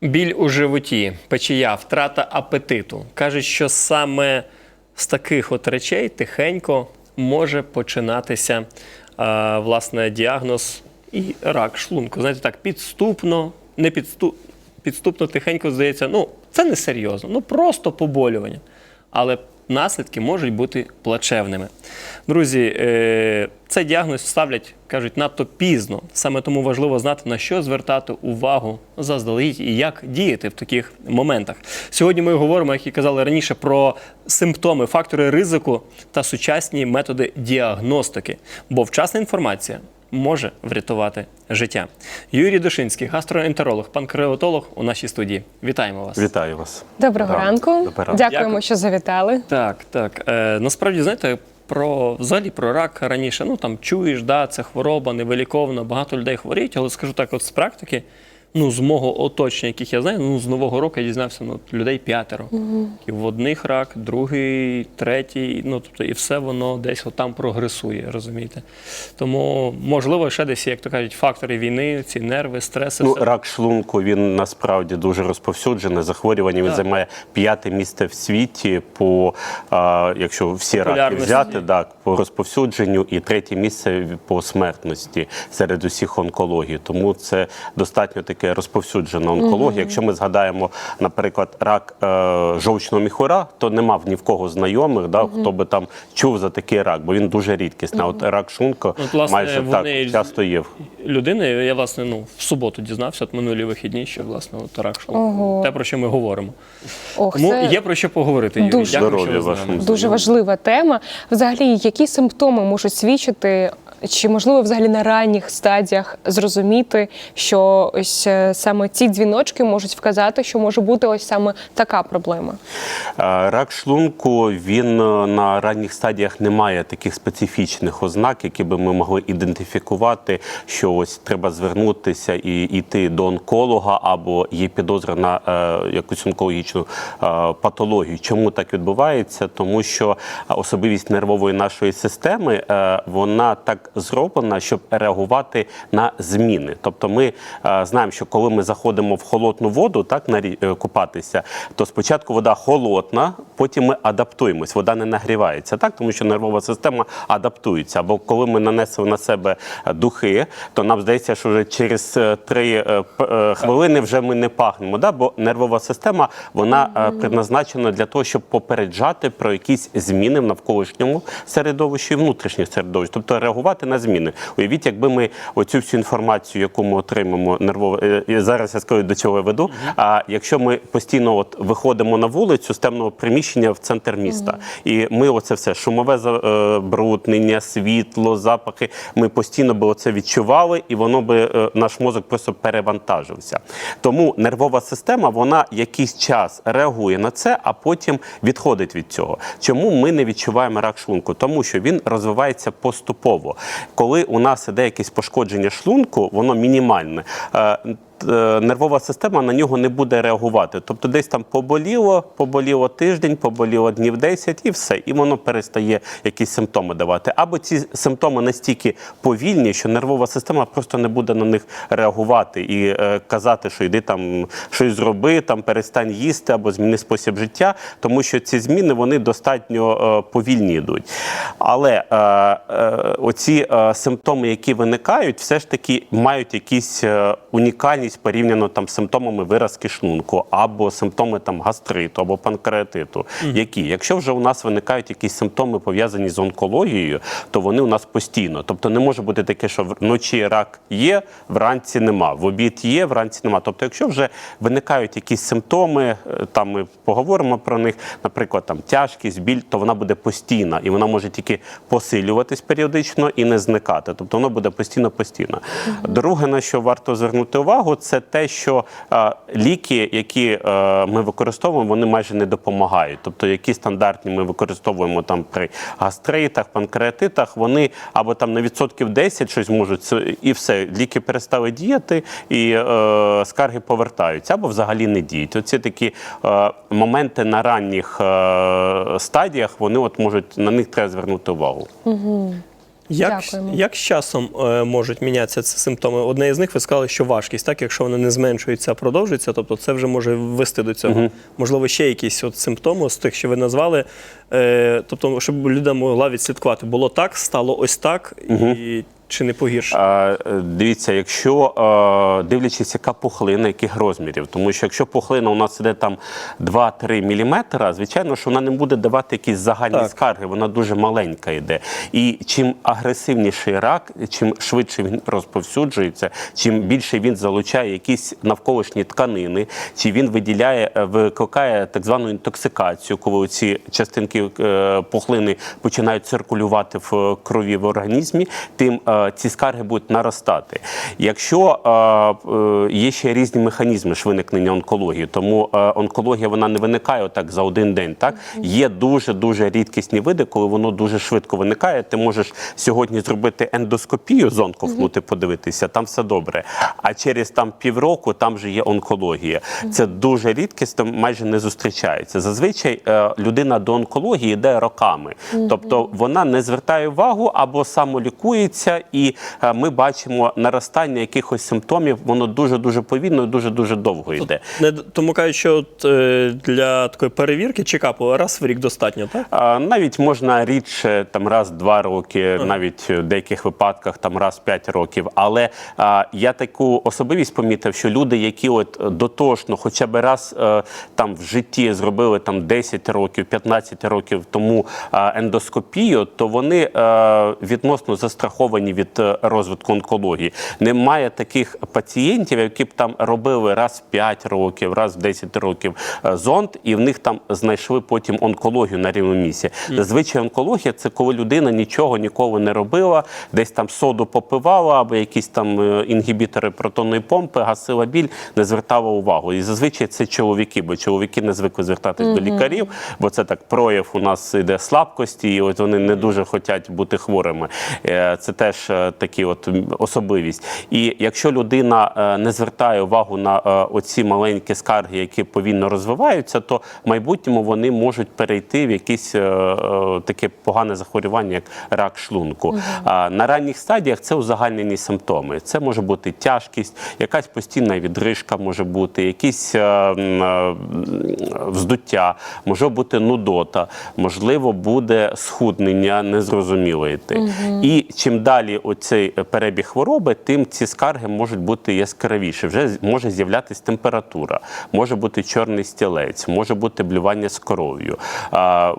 Біль у животі, печія, втрата апетиту. Кажуть, що саме з таких от речей тихенько може починатися е, власне діагноз і рак шлунку. Знаєте, так підступно, не підступ, підступно, тихенько здається, ну це не серйозно, ну просто поболювання. Але наслідки можуть бути плачевними. Друзі, е, цей діагноз ставлять, кажуть, надто пізно. Саме тому важливо знати, на що звертати увагу заздалегідь і як діяти в таких моментах. Сьогодні ми говоримо, як і казали раніше, про симптоми, фактори ризику та сучасні методи діагностики. Бо вчасна інформація може врятувати життя. Юрій Душинський, гастроентеролог, панкреатолог у нашій студії. Вітаємо вас. Вітаю вас. Доброго Так, ранку. Добре. Дякуємо, Дякую. що завітали. Так, так. Е, насправді, знаєте, про взагалі про рак раніше, ну там чуєш, да, це хвороба, невиліковна, багато людей хворіють, але скажу так, от з практики, ну з мого оточення, яких я знаю, ну з нового року я дізнався, ну людей п'ятеро. І в одних рак, другий, третій, ну тобто, і все воно десь отам прогресує, розумієте? Тому, можливо, ще десь, як то кажуть, фактори війни, ці нерви, стреси. Ну, все. рак шлунку він насправді дуже розповсюджене захворювання. Він Так. займає п'яте місце в світі по а, якщо всі раки взяти, так по розповсюдженню, і третє місце по смертності серед усіх онкологій. Тому це достатньо таке розповсюджена онкологія. Якщо ми згадаємо, наприклад, рак е, жовчного міхура, то нема в ні в кого знайомих, да, хто би там чув за такий рак, бо він дуже рідкісний. А От рак шлунка От, власне, майже вони так часто є. людини. Я власне ну в суботу дізнався от минулі вихідні, що власне от рак шлунку. Ого. те про що ми говоримо. Ох, Тому це є про що поговорити. Юрій. Дуже. Дякую, що ви з нами. вашому. дуже важлива тема. Взагалі, які симптоми можуть свідчити, чи можливо взагалі на ранніх стадіях зрозуміти, що ось е, саме ці дзвіночки можуть вказати, що може бути ось саме така проблема. Е, Рак шлунку він е, на ранніх стадіях не має таких специфічних ознак, які би ми могли ідентифікувати, що ось треба звернутися і йти до онколога, або є підозра на якусь онкологічну патологію. Чому так відбувається? Тому що особливість нервової нашої системи вона так зроблена, щоб реагувати на зміни. Тобто, ми е, знаємо, що коли ми заходимо в холодну воду, так на е, купатися, то спочатку вода холодна, потім ми адаптуємось. Вода не нагрівається, так тому що нервова система адаптується. Або коли ми нанесли на себе е, духи, то нам здається, що вже через е, три е, е, хвилини вже ми не пахнемо. Да? Бо нервова система вона е, предназначена для того, щоб попереджати про якісь зміни в навколишньому середовищі і внутрішніх середовищ, тобто реагувати на зміни. Уявіть, якби ми оцю всю інформацію, яку ми отримаємо нервово е, зараз я скажу, до чого я веду. А якщо ми постійно от виходимо на вулицю з темного приміщення в центр міста, і ми оце все шумове забруднення, світло, запахи, ми постійно би оце відчували, і воно би е, наш мозок просто перевантажився. Тому нервова система вона якийсь час реагує на це, а потім відходить від цього. Чому ми не відчуваємо рак шлунку? Тому що він розвивається поступово. Коли у нас іде якесь пошкодження шлунку, воно мінімальне. Е, Нервова система на нього не буде реагувати. Тобто, десь там поболіло, поболіло тиждень, поболіло днів 10 і все. І воно перестає якісь симптоми давати. Або ці симптоми настільки повільні, що нервова система просто не буде на них реагувати і е, казати, що йди там щось зроби, там перестань їсти або зміни спосіб життя, тому що ці зміни вони достатньо е, повільні йдуть. Але е, е, оці е, симптоми, які виникають, все ж таки мають якісь е, унікальність порівняно там з симптомами виразки шлунку, або симптоми там гастриту, або панкреатиту. Які, якщо вже у нас виникають якісь симптоми пов'язані з онкологією, то вони у нас постійно. Тобто не може бути таке, що вночі рак є, вранці нема, в обід є, вранці нема. Тобто, якщо вже виникають якісь симптоми, е, там ми поговоримо про них, наприклад, там тяжкість, біль, то вона буде постійна і вона може тільки посилюватись періодично і не зникати. Тобто воно буде постійно постійно. Друге, на що варто звернути увагу, це те, що е, ліки, які е, ми використовуємо, вони майже не допомагають. Тобто, які стандартні ми використовуємо там при гастритах, панкреатитах, вони або там на відсотків 10 щось можуть, і все, ліки перестали діяти, і е, скарги повертаються, або взагалі не діють. Оці такі е, моменти на ранніх е, стадіях, вони от можуть на них треба звернути увагу. Як, Дякуємо. як з часом е, можуть мінятися ці симптоми? Одне із них ви сказали, що важкість, так якщо вона не зменшується, а продовжується, тобто це вже може ввести до цього. Можливо, ще якісь от симптоми з тих, що ви назвали. Е, тобто, щоб людина могла відслідкувати, було так, стало ось так, і чи не погірше? Е, Дивіться, якщо е, дивлячись, яка пухлина, яких розмірів, тому що якщо пухлина у нас іде там 2-3 мм, звичайно, що вона не буде давати якісь загальні Так. скарги, вона дуже маленька йде. І чим агресивніший рак, чим швидше він розповсюджується, чим більше він залучає якісь навколишні тканини, чи він виділяє, е, викликає так звану інтоксикацію, коли ці частинки пухлини починають циркулювати в крові в організмі, тим ці скарги будуть наростати. Якщо е, е, є ще різні механізми ж виникнення онкології, тому е, онкологія вона не виникає отак за один день. Так є дуже дуже рідкісні види, коли воно дуже швидко виникає. Ти можеш сьогодні зробити ендоскопію, зон ковтнути, подивитися, там все добре. А через там півроку там вже є онкологія. Це дуже рідкісно, майже не зустрічається. Зазвичай людина до онкології йде роками, тобто вона не звертає увагу або самолікується, і е, ми бачимо наростання якихось симптомів. Воно дуже дуже повільно, і дуже дуже довго йде. Не, тому кажуть, що от, е, для такої перевірки чекапу раз в рік достатньо, так? А, Навіть можна рідше там раз два роки, навіть в деяких випадках там раз п'ять років. Але а, я таку особливість помітив, що люди, які от дотошно, хоча б раз е, там в житті зробили там 10 років, 15 років тому а, ендоскопію, то вони відносно застраховані від е, розвитку онкології. Немає таких пацієнтів, які б там робили раз в 5 років, раз в 10 років е, зонд, і в них там знайшли потім онкологію на рівному місці. Зазвичай онкологія це коли людина нічого ніколи не робила, десь там соду попивала або якісь там е, інгібітори протонної помпи, гасила біль, не звертала увагу. І зазвичай це чоловіки, бо чоловіки не звикли звертатись до лікарів, бо це так прояв у нас іде слабкості, і от вони не дуже хочуть бути хворими. Це теж е, такі от особливість. І якщо людина е, не звертає увагу на е, оці маленькі скарги, які повільно розвиваються, то в майбутньому вони можуть перейти в якесь е, таке погане захворювання, як рак шлунку. А на ранніх стадіях це узагальнені симптоми. Це може бути тяжкість, якась постійна відрижка може бути, якісь вздуття, може бути нудота, можливо, буде схуднення незрозуміле йти. І чим далі оцей перебіг хвороби, тим ці скарги можуть бути яскравіші. Вже може з'являтися температура, може бути чорний стілець, може бути блювання з кров'ю,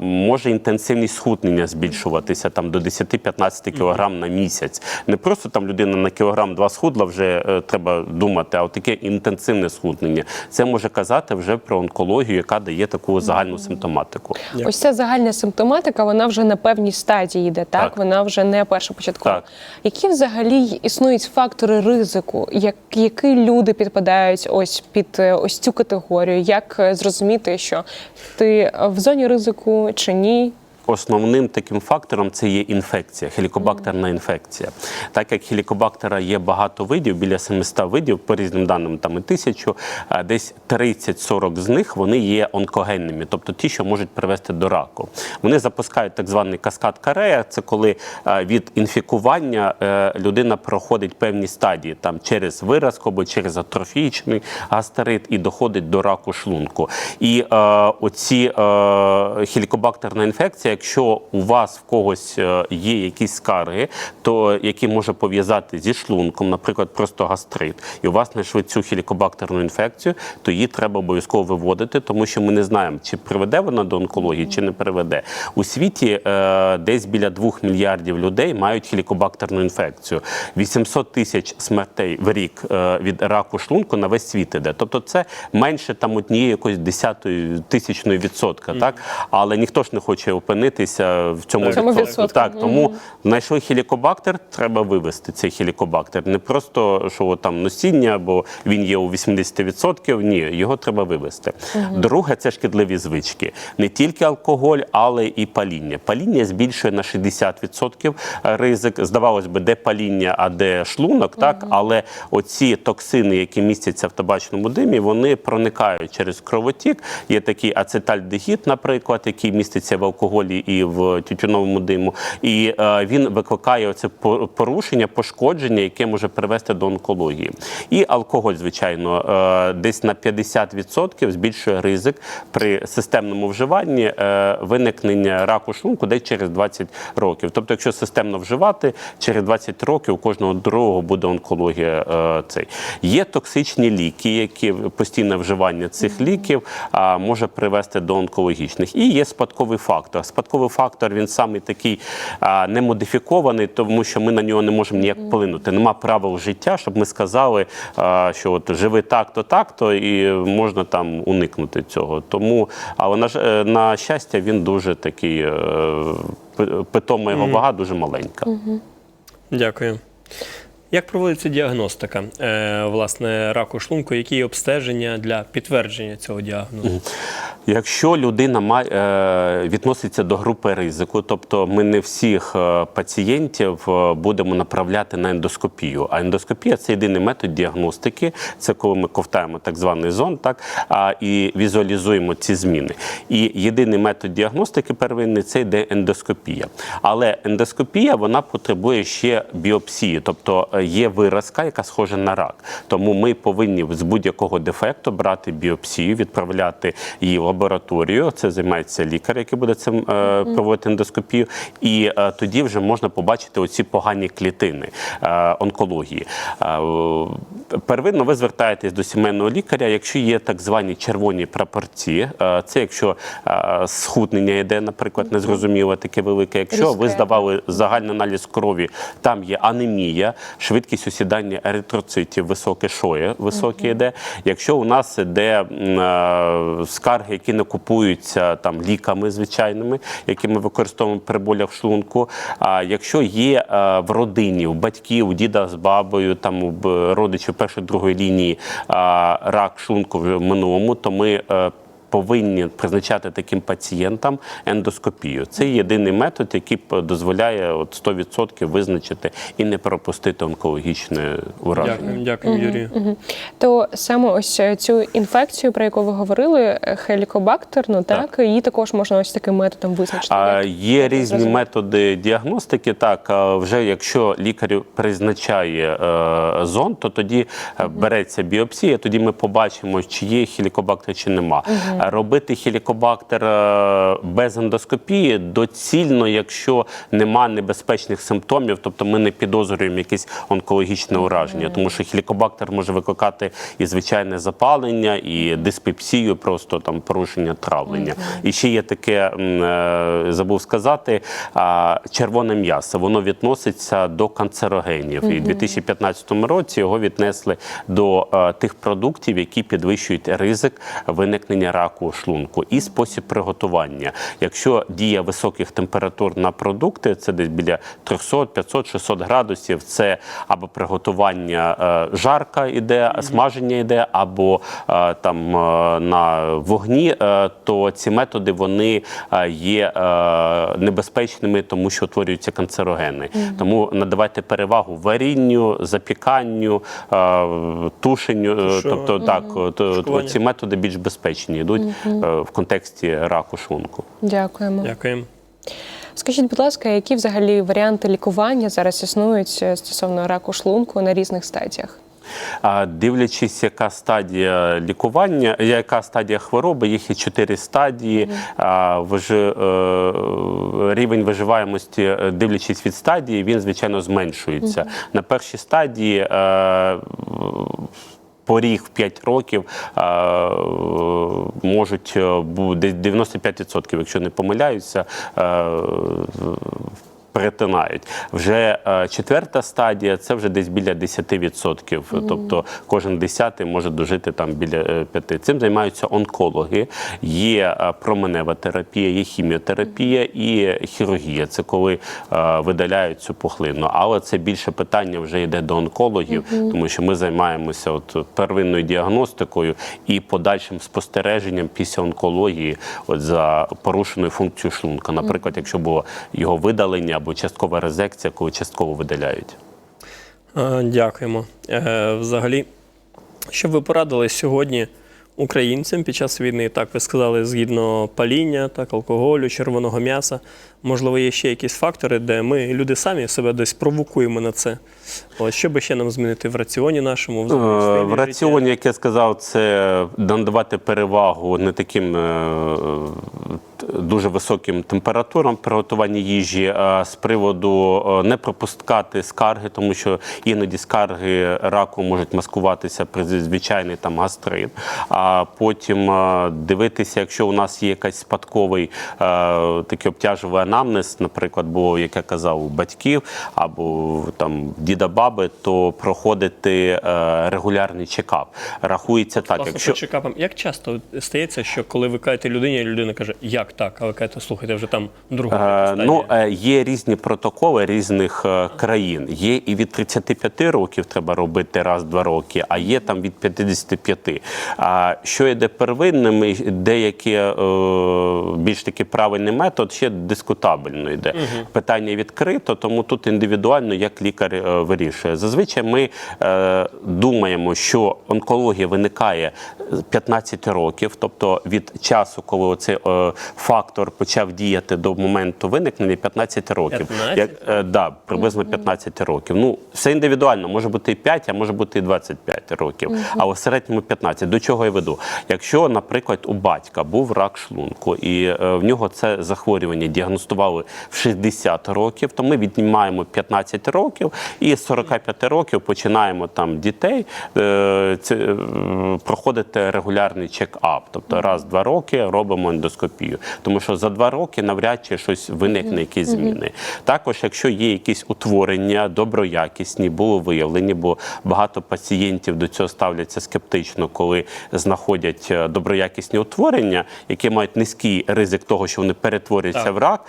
може інтенсивність схуднення збільшуватися там до 10-15 кг на місяць. Не просто там людина на кілограм два схудла, вже е, треба думати, а таке інтенсивне схуднення. Це може казати вже про онкологію, яка дає таку загальну симптоматику. Ось ця загальна симптоматика, вона вже на певній стадії йде, так? Так. Вона вже не першопочаткова. Так. Які взагалі існують фактори ризику, як, які люди підпадають ось під е, ось цю категорію? Як е, зрозуміти, що ти е, в зоні ризику чи ні? Основним таким фактором це є інфекція, хелікобактерна інфекція. Так як хелікобактера є багато видів, біля 700 видів, по різним даним там і тисячу, десь 30-40 з них вони є онкогенними, тобто ті, що можуть привести до раку. Вони запускають так званий каскад Карея. Це коли від інфікування е, людина проходить певні стадії там через виразку або через атрофічний гастерит і доходить до раку шлунку. І е, оці е, хелікобактерна інфекція, якщо у вас в когось е, є якісь скарги, то які може пов'язати зі шлунком, наприклад, просто гастрит, і у вас знайшли цю хелікобактерну інфекцію, то її треба обов'язково виводити, тому що ми не знаємо, чи приведе вона до онкології, чи не приведе. У світі е, десь біля 2 мільярдів людей мають хелікобактерну інфекцію. 800 тисяч смертей в рік е, від раку шлунку на весь світ іде. Тобто це менше там однієї якоїсь десятої тисячної відсотка, так? Але ніхто ж не хоче опинитися в цьому, цьому відсотку. відсотку. Так, тому знайшли хелікобактер, треба вивести цей хелікобактер. Не просто що там носіння, бо він є у 80%, ні, його треба вивести. Друге, це шкідливі звички. Не тільки алкоголь, але і паління. Паління збільшує на 60% ризик. Здавалось би, де паління, а де шлунок, так? Але оці токсини, які містяться в табачному димі, вони проникають через кровотік. Є такий ацетальдегід, наприклад, який міститься в алкоголі алкоголі і в тютюновому диму. І е, він викликає оце порушення, пошкодження, яке може привести до онкології. І алкоголь, звичайно, е, десь на 50% збільшує ризик при системному вживанні е, виникнення раку шлунку десь через 20 років. Тобто, якщо системно вживати, через 20 років у кожного другого буде онкологія. е, Цей є токсичні ліки, які постійне вживання цих ліків може привести до онкологічних. І є спадковий фактор. Спадковий фактор він самий такий а, не модифікований, тому що ми на нього не можемо ніяк вплинути. Нема правил життя, щоб ми сказали, а, що от живи так-то, так-то, і можна там уникнути цього. Тому, але на, е, на щастя, він дуже такий е, питома його вага дуже маленька. Дякую. Як проводиться діагностика е, власне раку шлунку? Які обстеження для підтвердження цього діагнозу? Якщо людина е, відноситься до групи ризику, тобто ми не всіх е, пацієнтів будемо направляти на ендоскопію. А ендоскопія це єдиний метод діагностики. Це коли ми ковтаємо так званий зон, так і візуалізуємо ці зміни. І єдиний метод діагностики первинний це йде ендоскопія. Але ендоскопія вона потребує ще біопсії, тобто є виразка, яка схожа на рак. Тому ми повинні з будь-якого дефекту брати біопсію, відправляти її в лабораторію. Це займається лікар, який буде цим е, проводити ендоскопію. І е, тоді вже можна побачити оці погані клітини е, онкології. Первинно ви звертаєтесь до сімейного лікаря, якщо є так звані червоні прапорці. Це якщо схуднення йде, наприклад, незрозуміло таке велике. Якщо ви здавали загальний аналіз крові, там є анемія, швидкість осідання еритроцитів, високе шоє, високе йде. Якщо у нас іде е, скарги, які не купуються там ліками звичайними, які ми використовуємо при болях в шлунку. А якщо є е, в родині, у батьків, у діда з бабою, там у родичів першої другої лінії рак шлунку в минулому, то ми. Повинні призначати таким пацієнтам ендоскопію. Це єдиний метод, який дозволяє от 100% визначити і не пропустити онкологічне ураження. Дякую, дякую, Юрію. То саме ось е, цю інфекцію, про яку ви говорили, е, хелікобактерну, так, її також можна ось таким методом визначити. А, є різні зрозумів. методи діагностики. Так, вже якщо лікар призначає е, зонд, то тоді е, береться біопсія, тоді ми побачимо, чи є хелікобактер, чи нема. А Робити хелікобактер е, без ендоскопії доцільно, якщо нема небезпечних симптомів, тобто ми не підозрюємо якесь онкологічне ураження, тому що хелікобактер може викликати і звичайне запалення, і диспепсію, просто там порушення травлення. І ще є таке, е, забув сказати, червоне м'ясо. Воно відноситься до канцерогенів. І в 2015 році його віднесли до е, тих продуктів, які підвищують ризик виникнення раку шлунку. І спосіб приготування. Якщо дія високих температур на продукти, це десь біля 300, 500, 600 градусів, це або приготування е, жарка іде, смаження йде, або е, там е, на вогні, то ці методи вони є небезпечними, тому що утворюються канцерогени. Тому надавайте перевагу варінню, запіканню, тушенню. Тобто, так, ці методи більш безпечні йдуть в контексті раку шлунку. Дякуємо. Дякуємо. Скажіть, будь ласка, які взагалі варіанти лікування зараз існують е, стосовно раку шлунку на різних стадіях? А, Дивлячись, яка стадія лікування, яка стадія хвороби, їх є чотири стадії. Е, Рівень виживаємості, е, дивлячись від стадії, він звичайно зменшується. На першій стадії. Поріг в 5 років е, можуть е, бути 95%, якщо не помиляюся, е, перетинають. Вже е, четверта стадія це вже десь біля 10%. Тобто кожен десятий може дожити там біля е, п'яти. Цим займаються онкологи. Є е, променева терапія, є хіміотерапія і хірургія. Це коли видаляють цю пухлину. Але це більше питання вже йде до онкологів, тому що ми займаємося от первинною діагностикою і подальшим спостереженням після онкології от за порушеною функцією шлунка. Наприклад, якщо було його видалення або часткова резекція, коли частково видаляють. Е, Дякуємо. Е, Взагалі, що ви порадили сьогодні українцям під час війни, так ви сказали, згідно паління, так, алкоголю, червоного м'яса. Можливо, є ще якісь фактори, де ми, люди самі, себе десь провокуємо на це. От, що би ще нам змінити в раціоні нашому? В, Е, В життя? раціоні, як я сказав, це надавати перевагу не таким е, дуже високим температурам приготування їжі, а з приводу е, не пропускати скарги, тому що іноді скарги раку можуть маскуватися при звичайний там гастрит. А потім дивитися, якщо у нас є якийсь спадковий такий обтяжливий анамнез, наприклад, було, як я казав, у батьків або там діда баби, то проходити е, регулярний чекап. Рахується так, Власне, якщо по чекапам. Як часто стається, що коли ви кажете людині, людина каже, як так? А ви кажете, слухайте, вже там друга Е. Ну, е, є різні протоколи різних е, країн. Є і від 35 років треба робити раз-два роки, а є там від 55. А що йде первинним, деякі більш таки правильний метод ще дискутабельно йде. Питання відкрито, тому тут індивідуально як лікар е, вирішує. Зазвичай ми е, думаємо, що онкологія виникає 15 років, тобто від часу, коли цей е, фактор почав діяти до моменту виникнення 15 років. 15? Як, е, да, приблизно 15 років. Ну, все індивідуально, може бути і 5, а може бути і 25 років, а у середньому 15. До чого я веду? Якщо, наприклад, у батька був рак шлунку, і е, в нього це захворювання діагностували в 60 років, то ми віднімаємо 15 років і з 45 років починаємо там дітей е, це, е, проходити регулярний чек-ап. Тобто раз-два роки робимо ендоскопію. Тому що за два роки навряд чи щось виникне, якісь зміни. Також, якщо є якісь утворення доброякісні, було виявлені, бо багато пацієнтів до цього ставляться скептично, коли знаходять е, доброякісні утворення, які мають низький ризик того, що вони перетворюються Так. в рак,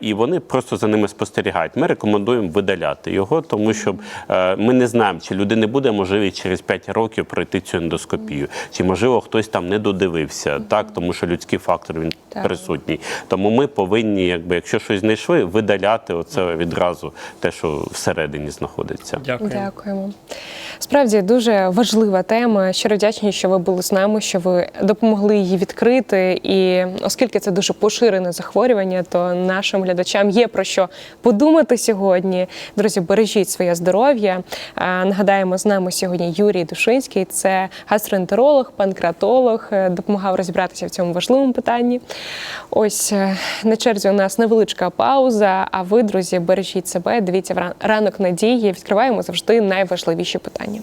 і вони просто за ними спостерігають. Ми рекомендуємо видаляти його, тому що е, ми не знаємо, чи людини буде можливість через 5 років пройти цю ендоскопію, чи можливо хтось там не додивився, так тому що людський фактор він Так. присутній. Тому ми повинні, якби якщо щось знайшли, видаляти оце відразу те, що всередині знаходиться. Дякую. Дякуємо. Справді дуже важлива тема. Щиро вдячні, що ви були з нами, що ви допомогли її відкрити. І оскільки це дуже поширене захворювання, то нашим глядачам є про що подумати сьогодні. Друзі, бережіть своє здоров'я. Е, Нагадаємо, з нами сьогодні Юрій Душинський, це гастроентеролог, панкратолог, е, допомагав розібратися в цьому важливому питанні. Ось е, на черзі у нас невеличка пауза. А ви, друзі, бережіть себе. Дивіться в ран- ранок надії. Відкриваємо завжди найважливіші питання.